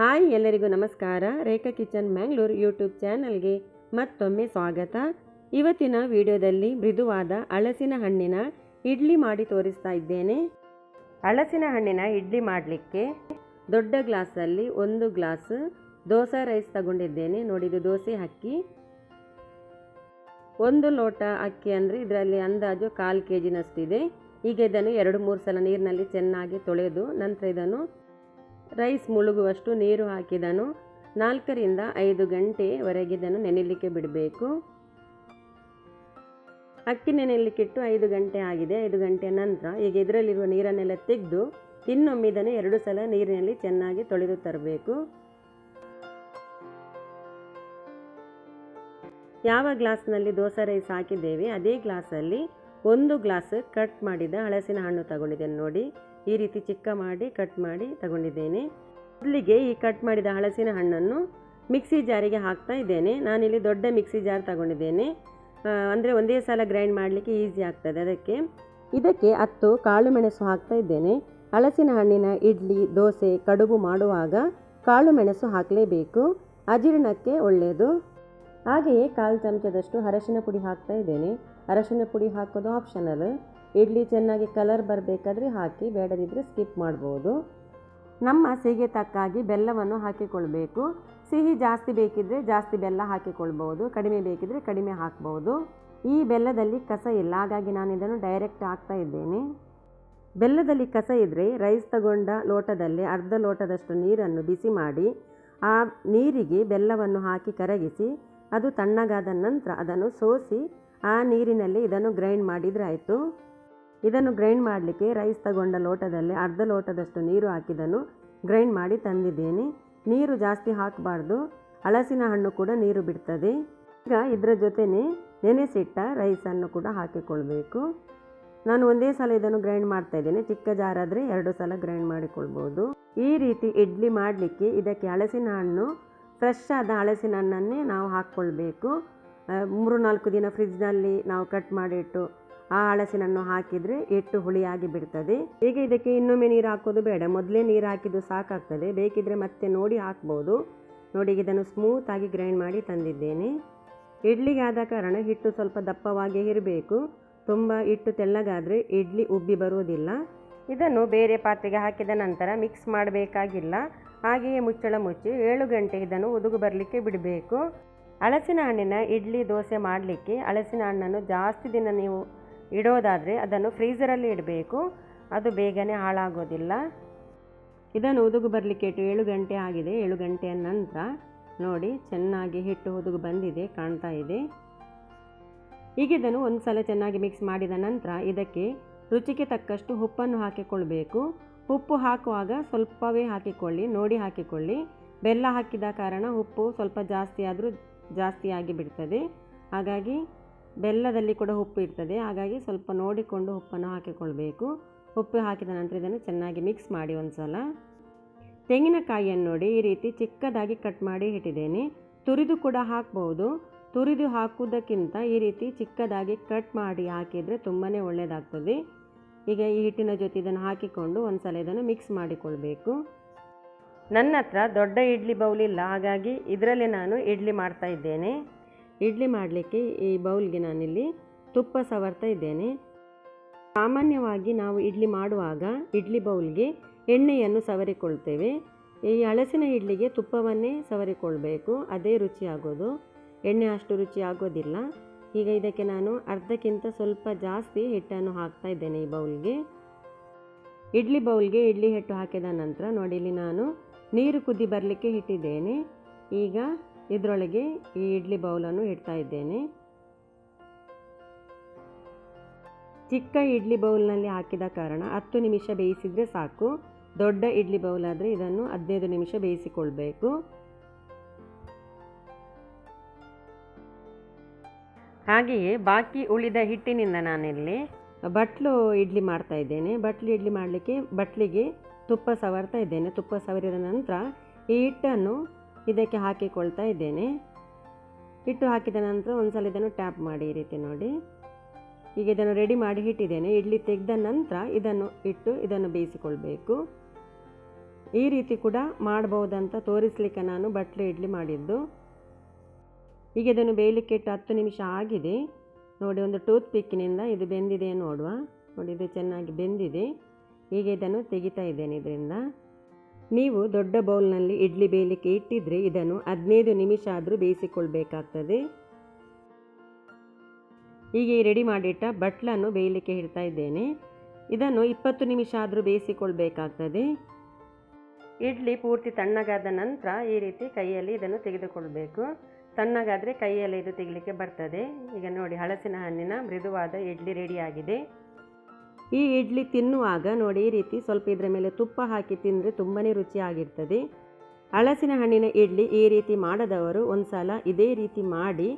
Hi ಎಲ್ಲರಿಗೂ ನಮಸ್ಕಾರ. ರೇಖಾ kitchen Mangalore YouTube ಚಾನಲ್ಗೆ ಮತ್ತೊಮ್ಮೆ ಸ್ವಾಗತ. ಇವತ್ತಿನ ವಿಡಿಯೋದಲ್ಲಿ ಮೃದುವಾದ ಹಳಸಿನ ಹಣ್ಣಿನ ಇಡ್ಲಿ ಮಾಡಿ ತೋರಿಸ್ತಾ ಇದ್ದೇನೆ. ಹಳಸಿನ ಹಣ್ಣಿನ ಇಡ್ಲಿ ಮಾಡಲಿಕ್ಕೆ ದೊಡ್ಡ ಗ್ಲಾಸಲ್ಲಿ ಒಂದು ಗ್ಲಾಸ್ ದೋಸೆ ರೈಸ್ ತಗೊಂಡಿದ್ದೇನೆ. ನೋಡಿದು ದೋಸೆ ಅಕ್ಕಿ. ಒಂದು ಲೋಟ ಅಕ್ಕಿ ಅಂದರೆ ಇದರಲ್ಲಿ ಅಂದಾಜು ಕಾಲು ಕೆ ಜಿನಷ್ಟಿದೆ ಈಗ ಇದನ್ನು ಎರಡು ಮೂರು ಸಲ ನೀರಿನಲ್ಲಿ ಚೆನ್ನಾಗಿ ತೊಳೆದು ನಂತರ ಇದನ್ನು ರೈಸ್ ಮುಳುಗುವಷ್ಟು ನೀರು ಹಾಕಿದನು. ನಾಲ್ಕರಿಂದ ಐದು ಗಂಟೆವರೆಗೆ ಇದನ್ನು ನೆನೆಯಲಿಕ್ಕೆ ಬಿಡಬೇಕು. ಅಕ್ಕಿ ನೆನೆಯಲಿಕ್ಕಿಟ್ಟು ಐದು ಗಂಟೆ ಆಗಿದೆ. ಐದು ಗಂಟೆ ನಂತರ ಈಗ ಇದರಲ್ಲಿರುವ ನೀರನ್ನೆಲ್ಲ ತೆಗೆದು ಇನ್ನೊಮ್ಮೆ ಎರಡು ಸಲ ನೀರಿನಲ್ಲಿ ಚೆನ್ನಾಗಿ ತೊಳೆದು ತರಬೇಕು. ಯಾವ ಗ್ಲಾಸ್ನಲ್ಲಿ ದೋಸೆ ರೈಸ್ ಹಾಕಿದ್ದೇವೆ? ಅದೇ ಗ್ಲಾಸಲ್ಲಿ ಒಂದು ಗ್ಲಾಸ್ ಕಟ್ ಮಾಡಿದ ಹಳಸಿನ ಹಣ್ಣು ತಗೊಂಡಿದ್ದೇನೆ ನೋಡಿ. ಈ ರೀತಿ ಚಿಕ್ಕ ಮಾಡಿ ಕಟ್ ಮಾಡಿ ತಗೊಂಡಿದ್ದೇನೆ. ಮೊದಲಿಗೆ ಈ ಕಟ್ ಮಾಡಿದ ಹಳಸಿನ ಹಣ್ಣನ್ನು ಮಿಕ್ಸಿ ಜಾರಿಗೆ ಹಾಕ್ತಾ ಇದ್ದೇನೆ. ನಾನಿಲ್ಲಿ ದೊಡ್ಡ ಮಿಕ್ಸಿ ಜಾರ್ ತಗೊಂಡಿದ್ದೇನೆ. ಅಂದರೆ ಒಂದೇ ಸಲ ಗ್ರೈಂಡ್ ಮಾಡಲಿಕ್ಕೆ ಈಸಿ ಆಗ್ತದೆ ಅದಕ್ಕೆ. ಇದಕ್ಕೆ ಹತ್ತು ಕಾಳು ಮೆಣಸು ಹಾಕ್ತಾ ಇದ್ದೇನೆ. ಹಳಸಿನ ಹಣ್ಣಿನ ಇಡ್ಲಿ, ದೋಸೆ, ಕಡುಬು ಮಾಡುವಾಗ ಕಾಳು ಮೆಣಸು ಹಾಕಲೇಬೇಕು. ಅಜೀರ್ಣಕ್ಕೆ ಒಳ್ಳೆಯದು ಹಾಗೆಯೇ ಕಾಲು ಚಮಚದಷ್ಟು ಅರಶಿನ ಪುಡಿ ಹಾಕ್ತಾ ಇದ್ದೇನೆ. ಅರಶಿನ ಪುಡಿ ಹಾಕೋದು ಆಪ್ಷನಲ್ ಇಡ್ಲಿ ಚೆನ್ನಾಗಿ ಕಲರ್ ಬರಬೇಕಾದ್ರೆ ಹಾಕಿ ಬೇಡದಿದ್ದರೆ ಸ್ಕಿಪ್ ಮಾಡ್ಬೋದು. ನಮ್ಮ ಸಿಹಿಗೆ ತಕ್ಕಾಗಿ ಬೆಲ್ಲವನ್ನು ಹಾಕಿಕೊಳ್ಬೇಕು. ಸಿಹಿ ಜಾಸ್ತಿ ಬೇಕಿದ್ದರೆ ಜಾಸ್ತಿ ಬೆಲ್ಲ ಹಾಕಿಕೊಳ್ಬೋದು, ಕಡಿಮೆ ಬೇಕಿದ್ದರೆ ಕಡಿಮೆ ಹಾಕ್ಬೋದು. ಈ ಬೆಲ್ಲದಲ್ಲಿ ಕಸ ಇಲ್ಲ, ಹಾಗಾಗಿ ನಾನು ಇದನ್ನು ಡೈರೆಕ್ಟ್ ಹಾಕ್ತಾ ಇದ್ದೇನೆ. ಬೆಲ್ಲದಲ್ಲಿ ಕಸ ಇದ್ದರೆ ರೈಸ್ ತಗೊಂಡ ಲೋಟದಲ್ಲಿ ಅರ್ಧ ಲೋಟದಷ್ಟು ನೀರನ್ನು ಬಿಸಿ ಮಾಡಿ, ಆ ನೀರಿಗೆ ಬೆಲ್ಲವನ್ನು ಹಾಕಿ ಕರಗಿಸಿ, ಅದು ತಣ್ಣಗಾದ ನಂತರ ಅದನ್ನು ಸೋಸಿ, ಆ ನೀರಿನಲ್ಲಿ ಇದನ್ನು ಗ್ರೈಂಡ್ ಮಾಡಿದರೆ ಆಯಿತು. ಇದನ್ನು ಗ್ರೈಂಡ್ ಮಾಡಲಿಕ್ಕೆ ರೈಸ್ ತಗೊಂಡ ಲೋಟದಲ್ಲಿ ಅರ್ಧ ಲೋಟದಷ್ಟು ನೀರು ಹಾಕಿದನು. ಗ್ರೈಂಡ್ ಮಾಡಿ ತಂದಿದ್ದೇನೆ. ನೀರು ಜಾಸ್ತಿ ಹಾಕಬಾರ್ದು. ಹಲಸಿನ ಹಣ್ಣು ಕೂಡ ನೀರು ಬಿಡ್ತದೆ. ಈಗ ಇದರ ಜೊತೆನೇ ನೆನೆಸಿಟ್ಟ ರೈಸನ್ನು ಕೂಡ ಹಾಕಿಕೊಳ್ಬೇಕು. ನಾನು ಒಂದೇ ಸಲ ಇದನ್ನು ಗ್ರೈಂಡ್ ಮಾಡ್ತಾ ಇದ್ದೇನೆ. ಚಿಕ್ಕ ಜಾರಾದರೆ ಎರಡು ಸಲ ಗ್ರೈಂಡ್ ಮಾಡಿಕೊಳ್ಬೋದು. ಈ ರೀತಿ ಇಡ್ಲಿ ಮಾಡಲಿಕ್ಕೆ ಇದಕ್ಕೆ ಹಳಸಿನ ಹಣ್ಣು, ಫ್ರೆಶ್ ಆದ ಹಳಸಿನ ಹಣ್ಣನ್ನೇ ನಾವು ಹಾಕ್ಕೊಳ್ಬೇಕು. ಮೂರು ನಾಲ್ಕು ದಿನ ಫ್ರಿಜ್ನಲ್ಲಿ ನಾವು ಕಟ್ ಮಾಡಿಟ್ಟು ಆ ಹಳಸಿನನ್ನು ಹಾಕಿದರೆ ಎಟ್ಟು ಹುಳಿಯಾಗಿ ಬಿಡ್ತದೆ. ಈಗ ಇದಕ್ಕೆ ಇನ್ನೊಮ್ಮೆ ನೀರು ಹಾಕೋದು ಬೇಡ. ಮೊದಲೇ ನೀರು ಹಾಕಿದ್ದು ಸಾಕಾಗ್ತದೆ. ಬೇಕಿದ್ರೆ ಮತ್ತೆ ನೋಡಿ ಹಾಕ್ಬೋದು. ನೋಡಿ ಇದನ್ನು ಸ್ಮೂತಾಗಿ ಗ್ರೈಂಡ್ ಮಾಡಿ ತಂದಿದ್ದೇನೆ. ಇಡ್ಲಿಗೆ ಆದ ಕಾರಣ ಹಿಟ್ಟು ಸ್ವಲ್ಪ ದಪ್ಪವಾಗಿ ಇರಬೇಕು. ತುಂಬ ಹಿಟ್ಟು ತೆಳ್ಳಗಾದರೆ ಇಡ್ಲಿ ಉಬ್ಬಿ ಬರುವುದಿಲ್ಲ. ಇದನ್ನು ಬೇರೆ ಪಾತ್ರೆಗೆ ಹಾಕಿದ ನಂತರ ಮಿಕ್ಸ್ ಮಾಡಬೇಕಾಗಿಲ್ಲ. ಹಾಗೆಯೇ ಮುಚ್ಚಳ ಮುಚ್ಚಿ ಏಳು ಗಂಟೆ ಇದನ್ನು ಒದಗು ಬರಲಿಕ್ಕೆ ಬಿಡಬೇಕು. ಹಳಸಿನ ಹಣ್ಣಿನ ಇಡ್ಲಿ ದೋಸೆ ಮಾಡಲಿಕ್ಕೆ ಹಳಸಿನ ಹಣ್ಣನ್ನು ಜಾಸ್ತಿ ದಿನ ನೀವು ಇಡೋದಾದರೆ ಅದನ್ನು ಫ್ರೀಸರಲ್ಲಿ ಇಡಬೇಕು. ಅದು ಬೇಗನೆ ಹಾಳಾಗೋದಿಲ್ಲ. ಇದನ್ನು ಉದುಗು ಬರಲಿಕ್ಕೆ ಇಟ್ಟು ಏಳು ಗಂಟೆ ಆಗಿದೆ. ಏಳು ಗಂಟೆಯ ನಂತರ ನೋಡಿ ಚೆನ್ನಾಗಿ ಹಿಟ್ಟು ಹುದುಗು ಬಂದಿದೆ, ಕಾಣ್ತಾ ಇದೆ. ಈಗ ಇದನ್ನು ಒಂದು ಸಲ ಚೆನ್ನಾಗಿ ಮಿಕ್ಸ್ ಮಾಡಿದ ನಂತರ ಇದಕ್ಕೆ ರುಚಿಗೆ ತಕ್ಕಷ್ಟು ಉಪ್ಪನ್ನು ಹಾಕಿಕೊಳ್ಬೇಕು. ಉಪ್ಪು ಹಾಕುವಾಗ ಸ್ವಲ್ಪವೇ ಹಾಕಿಕೊಳ್ಳಿ, ನೋಡಿ ಹಾಕಿಕೊಳ್ಳಿ. ಬೆಲ್ಲ ಹಾಕಿದ ಕಾರಣ ಉಪ್ಪು ಸ್ವಲ್ಪ ಜಾಸ್ತಿ ಆದರೂ ಜಾಸ್ತಿ ಆಗಿ ಬಿಡ್ತದೆ ಹಾಗಾಗಿ ಬೆಲ್ಲದಲ್ಲಿ ಕೂಡ ಉಪ್ಪು ಇರ್ತದೆ. ಹಾಗಾಗಿ ಸ್ವಲ್ಪ ನೋಡಿಕೊಂಡು ಉಪ್ಪನ್ನು ಹಾಕಿಕೊಳ್ಬೇಕು. ಉಪ್ಪು ಹಾಕಿದ ನಂತರ ಇದನ್ನು ಚೆನ್ನಾಗಿ ಮಿಕ್ಸ್ ಮಾಡಿ ಒಂದು ಸಲ ತೆಂಗಿನಕಾಯಿಯನ್ನು ನೋಡಿ ಈ ರೀತಿ ಚಿಕ್ಕದಾಗಿ ಕಟ್ ಮಾಡಿ ಇಟ್ಟಿದ್ದೇನೆ. ತುರಿದು ಕೂಡ ಹಾಕ್ಬೋದು. ತುರಿದು ಹಾಕುವುದಕ್ಕಿಂತ ಈ ರೀತಿ ಚಿಕ್ಕದಾಗಿ ಕಟ್ ಮಾಡಿ ಹಾಕಿದರೆ ತುಂಬಾ ಒಳ್ಳೆಯದಾಗ್ತದೆ ಈಗ ಈ ಹಿಟ್ಟಿನ ಜೊತೆ ಇದನ್ನು ಹಾಕಿಕೊಂಡು ಒಂದು ಸಲ ಇದನ್ನು ಮಿಕ್ಸ್ ಮಾಡಿಕೊಳ್ಬೇಕು. ನನ್ನ ಹತ್ರ ದೊಡ್ಡ ಇಡ್ಲಿ ಬೌಲಿಲ್ಲ ಹಾಗಾಗಿ ಇದರಲ್ಲಿ ನಾನು ಇಡ್ಲಿ ಮಾಡ್ತಾ ಇದ್ದೇನೆ. ಇಡ್ಲಿ ಮಾಡಲಿಕ್ಕೆ ಈ ಬೌಲ್ಗೆ ನಾನಿಲ್ಲಿ ತುಪ್ಪ ಸವರ್ತಾ ಇದ್ದೇನೆ. ಸಾಮಾನ್ಯವಾಗಿ ನಾವು ಇಡ್ಲಿ ಮಾಡುವಾಗ ಇಡ್ಲಿ ಬೌಲ್ಗೆ ಎಣ್ಣೆಯನ್ನು ಸವರಿಕೊಳ್ತೇವೆ. ಈ ಹಳಸಿನ ಇಡ್ಲಿಗೆ ತುಪ್ಪವನ್ನೇ ಸವರಿಕೊಳ್ಬೇಕು. ಅದೇ ರುಚಿಯಾಗೋದು ಎಣ್ಣೆ ಅಷ್ಟು ರುಚಿ ಆಗೋದಿಲ್ಲ. ಈಗ ಇದಕ್ಕೆ ನಾನು ಅರ್ಧಕ್ಕಿಂತ ಸ್ವಲ್ಪ ಜಾಸ್ತಿ ಹಿಟ್ಟನ್ನು ಹಾಕ್ತಾ ಇದ್ದೇನೆ ಈ ಬೌಲ್ಗೆ. ಇಡ್ಲಿ ಬೌಲ್ಗೆ ಇಡ್ಲಿ ಹಿಟ್ಟು ಹಾಕಿದ ನಂತರ ನೋಡಿ ಇಲ್ಲಿ ನಾನು ನೀರು ಕುದಿ ಬರಲಿಕ್ಕೆ ಇಟ್ಟಿದ್ದೇನೆ. ಈಗ ಇದರೊಳಗೆ ಈ ಇಡ್ಲಿ ಬೌಲನ್ನು ಇಡ್ತಾ ಇದ್ದೇನೆ. ಚಿಕ್ಕ ಇಡ್ಲಿ ಬೌಲ್ನಲ್ಲಿ ಹಾಕಿದ ಕಾರಣ ಹತ್ತು ನಿಮಿಷ ಬೇಯಿಸಿದರೆ ಸಾಕು. ದೊಡ್ಡ ಇಡ್ಲಿ ಬೌಲ್ ಆದರೆ ಇದನ್ನು ಹದಿನೈದು ನಿಮಿಷ ಬೇಯಿಸಿಕೊಳ್ಬೇಕು. ಹಾಗೆಯೇ ಬಾಕಿ ಉಳಿದ ಹಿಟ್ಟಿನಿಂದ ನಾನಿಲ್ಲಿ ಬಟ್ಲು ಇಡ್ಲಿ ಮಾಡ್ತಾ ಇದ್ದೇನೆ. ಬಟ್ಲು ಇಡ್ಲಿ ಮಾಡಲಿಕ್ಕೆ ಬಟ್ಲಿಗೆ ತುಪ್ಪ ಸವರ್ತಾ ಇದ್ದೇನೆ. ತುಪ್ಪ ಸವರಿದ ನಂತರ ಈ ಹಿಟ್ಟನ್ನು ಇದಕ್ಕೆ ಹಾಕಿಕೊಳ್ತಾ ಇದ್ದೇನೆ. ಹಿಟ್ಟು ಹಾಕಿದ ನಂತರ ಒಂದು ಸಲ ಇದನ್ನು ಟ್ಯಾಪ್ ಮಾಡಿ ಈ ರೀತಿ ನೋಡಿ. ಈಗ ಇದನ್ನು ರೆಡಿ ಮಾಡಿ ಇಟ್ಟಿದ್ದೇನೆ ಇಡ್ಲಿ ತೆಗೆದ ನಂತರ ಇದನ್ನು ಇಟ್ಟು ಇದನ್ನು ಬೇಯಿಸಿಕೊಳ್ಬೇಕು. ಈ ರೀತಿ ಕೂಡ ಮಾಡ್ಬೋದಂತ ತೋರಿಸ್ಲಿಕ್ಕೆ ನಾನು ಬಟ್ಲು ಇಡ್ಲಿ ಮಾಡಿದ್ದು. ಈಗ ಇದನ್ನು ಬೇಯಲಿಕ್ಕೆ ಇಟ್ಟು ಹತ್ತು ನಿಮಿಷ ಆಗಿದೆ. ನೋಡಿ, ಒಂದು ಟೂತ್ ಪಿಕ್ಕಿನಿಂದ ಇದು ಬೆಂದಿದೆ ನೋಡುವ. ನೋಡಿ, ಇದು ಚೆನ್ನಾಗಿ ಬೆಂದಿದೆ. ಈಗ ಇದನ್ನು ತೆಗಿತಾ ಇದ್ದೇನೆ ಇದರಿಂದ. ನೀವು ದೊಡ್ಡ ಬೌಲ್ನಲ್ಲಿ ಇಡ್ಲಿ ಬೇಯಲಿಕ್ಕೆ ಇಟ್ಟಿದ್ರೆ ಇದನ್ನು ಹದಿನೈದು ನಿಮಿಷ ಆದರೂ ಬೇಯಿಸಿಕೊಳ್ಬೇಕಾಗ್ತದೆ. ಹೀಗೆ ರೆಡಿ ಮಾಡಿಟ್ಟ ಬಟ್ಲನ್ನು ಬೇಯಲಿಕ್ಕೆ ಇಡ್ತಾ ಇದ್ದೇನೆ. ಇದನ್ನು ಇಪ್ಪತ್ತು ನಿಮಿಷ ಆದರೂ ಬೇಯಿಸಿಕೊಳ್ಬೇಕಾಗ್ತದೆ. ಇಡ್ಲಿ ಪೂರ್ತಿ ತಣ್ಣಗಾದ ನಂತರ ಈ ರೀತಿ ಕೈಯಲ್ಲಿ ಇದನ್ನು ತೆಗೆದುಕೊಳ್ಬೇಕು. ತಣ್ಣಗಾದರೆ ಕೈಯಲ್ಲಿ ಇದು ತೆಗಿಲಿಕ್ಕೆ ಬರ್ತದೆ. ಈಗ ನೋಡಿ, ಹಲಸಿನ ಹಣ್ಣಿನ ಮೃದುವಾದ ಇಡ್ಲಿ ರೆಡಿಯಾಗಿದೆ ಈ ಇಡ್ಲಿ ತಿನ್ನುವಾಗ ನೋಡಿ ಈ ರೀತಿ ಸ್ವಲ್ಪ ಇದರ ಮೇಲೆ ತುಪ್ಪ ಹಾಕಿ ತಿಂದರೆ ತುಂಬಾ ರುಚಿಯಾಗಿರ್ತದೆ. ಹಳಸಿನ ಹಣ್ಣಿನ ಇಡ್ಲಿ ಈ ರೀತಿ ಮಾಡದವರು ಒಂದು ಸಲ ಇದೇ ರೀತಿ ಮಾಡಿ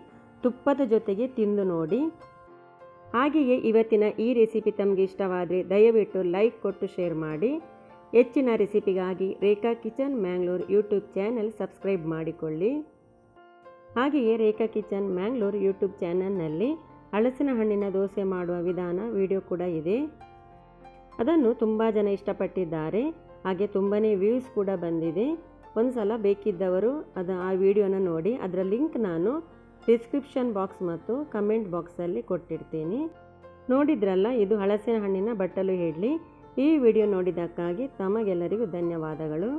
ತುಪ್ಪದ ಜೊತೆಗೆ ತಿಂದು ನೋಡಿ. ಹಾಗೆಯೇ ಇವತ್ತಿನ ಈ ರೆಸಿಪಿ ತಮಗೆ ಇಷ್ಟವಾದರೆ ದಯವಿಟ್ಟು ಲೈಕ್ ಕೊಟ್ಟು ಶೇರ್ ಮಾಡಿ. ಹೆಚ್ಚಿನ ರೆಸಿಪಿಗಾಗಿ Rekha kitchen Mangalore YouTube channel subscribe ಮಾಡಿಕೊಳ್ಳಿ. ಹಾಗೆಯೇ ರೇಖಾ ಕಿಚನ್ ಮ್ಯಾಂಗ್ಳೂರ್ ಯೂಟ್ಯೂಬ್ ಚಾನಲ್ನಲ್ಲಿ ಹಲಸಿನ ಹಣ್ಣಿನ ದೋಸೆ ಮಾಡುವ ವಿಧಾನ ವಿಡಿಯೋ ಕೂಡ ಇದೆ. ಅದನ್ನು ತುಂಬ ಜನ ಇಷ್ಟಪಟ್ಟಿದ್ದಾರೆ. ಹಾಗೆ ತುಂಬಾ ವ್ಯೂಸ್ ಕೂಡ ಬಂದಿದೆ. ಒಂದು ಸಲ ಬೇಕಿದ್ದವರು ಅದು ಆ ವಿಡಿಯೋನ ನೋಡಿ. ಅದರ ಲಿಂಕ್ ನಾನು ಡಿಸ್ಕ್ರಿಪ್ಷನ್ ಬಾಕ್ಸ್ ಮತ್ತು ಕಮೆಂಟ್ ಬಾಕ್ಸಲ್ಲಿ ಕೊಟ್ಟಿರ್ತೀನಿ ನೋಡಿದ್ರಲ್ಲ, ಇದು ಹಳಸಿನ ಹಣ್ಣಿನ ಬಟ್ಟಲು ಹೇಳಿ ಈ ವಿಡಿಯೋ ನೋಡಿದ್ದಕ್ಕಾಗಿ ತಮಗೆಲ್ಲರಿಗೂ ಧನ್ಯವಾದಗಳು.